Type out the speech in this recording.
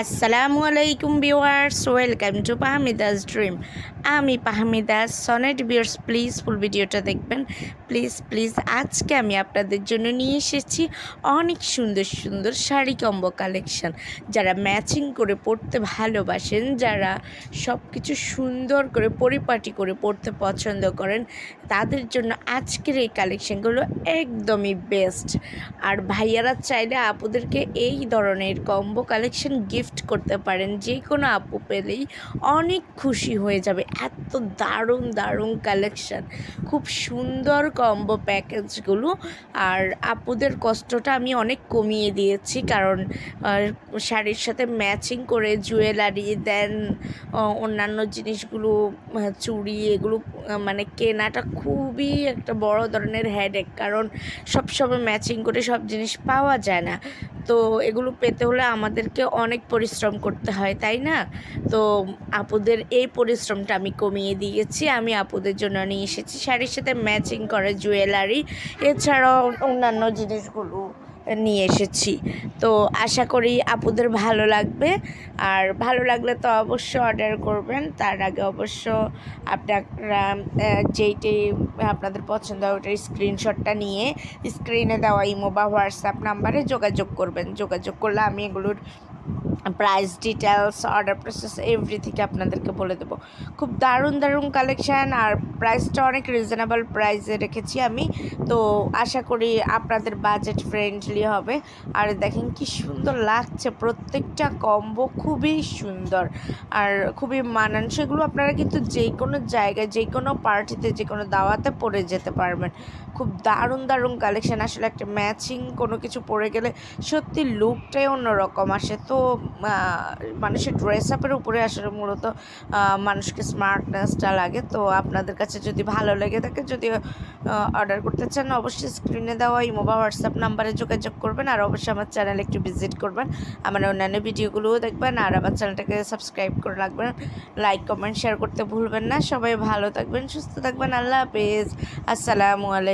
আসসালামু আলাইকুম viewers welcome to পাহমিদাস ড্রিম আমি পাহমিদাস সনেট বিয়ার্স প্লিজ ফুল ভিডিওটা দেখবেন। প্লিজ প্লিজ আজকে আমি আপনাদের জন্য নিয়ে এসেছি অনেক সুন্দর সুন্দর শাড়ি কম্বো কালেকশন যারা ম্যাচিং করে পড়তে ভালোবাসেন, যারা সব কিছু সুন্দর করে, পরিপাটি করে পড়তে পছন্দ করেন, তাদের জন্য আজকের এই কালেকশানগুলো একদমই বেস্ট আর ভাইয়ারা চাইলে আপুদেরকে এই ধরনের কম্বো কালেকশন গিফট করতে পারেন যে কোনো আপু পেলেই অনেক খুশি হয়ে যাবে। এত দারুণ দারুণ কালেকশান খুব সুন্দর কম্বো প্যাকেজগুলো আর আপুদের কষ্টটা আমি অনেক কমিয়ে দিয়েছি, কারণ শাড়ির সাথে ম্যাচিং করে জুয়েলারি দেন অন্যান্য জিনিসগুলো চুড়ি এগুলো মানে কেনাটা খুবই একটা বড় ধরনের হেডেক কারণ সবসময় ম্যাচিং করে সব জিনিস পাওয়া যায় না। তো এগুলো পেতে হলে আমাদেরকে অনেক পরিশ্রম করতে হয়, তাই না? তো আপুদের এই পরিশ্রমটা আমি কমিয়ে দিয়েছি, আমি আপুদের জন্য নিয়ে এসেছি। শাড়ির সাথে ম্যাচিং করে জুয়েলারি এছাড়াও অন্যান্য জিনিসগুলো নিয়ে এসেছি। তো আশা করি আপুদের ভালো লাগবে, আর ভালো লাগলে তো অবশ্যই অর্ডার করবেন। তার আগে অবশ্য আপনারা যেইটি আপনাদের পছন্দ হয় ওটার স্ক্রিনশটটা নিয়ে স্ক্রিনে দেওয়া ইমো বা হোয়াটসঅ্যাপ নাম্বারে যোগাযোগ করবেন। যোগাযোগ করলে আমি এগুলোর Thank you. Price details order process everything আপনাদেরকে বলে দেবো। খুব দারুণ দারুণ কালেকশান আর প্রাইসটা অনেক রিজনেবল প্রাইসে রেখেছি আমি। তো আশা করি আপনাদের বাজেট ফ্রেন্ডলি হবে। আর দেখেন কি সুন্দর লাগছে, প্রত্যেকটা কম্বো খুবই সুন্দর আর খুবই মানান সেগুলো আপনারা কিন্তু যে কোনো জায়গায় যে কোনো পার্টিতে যে কোনো দাওয়াতে পরে যেতে পারবেন। খুব দারুণ দারুণ কালেকশান আসলে একটা ম্যাচিং কোনো কিছু পরে গেলে সত্যি লুকটাই অন্যরকম আসে। তো মানুষের ড্রেস আপের উপরে আসলে মূলত মানুষকে স্মার্টনেসটা লাগে। তো আপনাদের কাছে যদি ভালো লেগে থাকে, যদি অর্ডার করতে চান, অবশ্যই স্ক্রিনে দেওয়া ইমো বা হোয়াটসঅ্যাপ নাম্বারে যোগাযোগ করবেন। আর অবশ্যই আমার চ্যানেল একটু ভিজিট করবেন। আমার অন্যান্য ভিডিওগুলোও দেখবেন। আর আমার চ্যানেলটাকে সাবস্ক্রাইব করে রাখবেন। লাইক কমেন্ট শেয়ার করতে ভুলবেন না। সবাই ভালো থাকবেন, সুস্থ থাকবেন। আল্লাহ হাফেজ। আসসালামু আলাইকুম।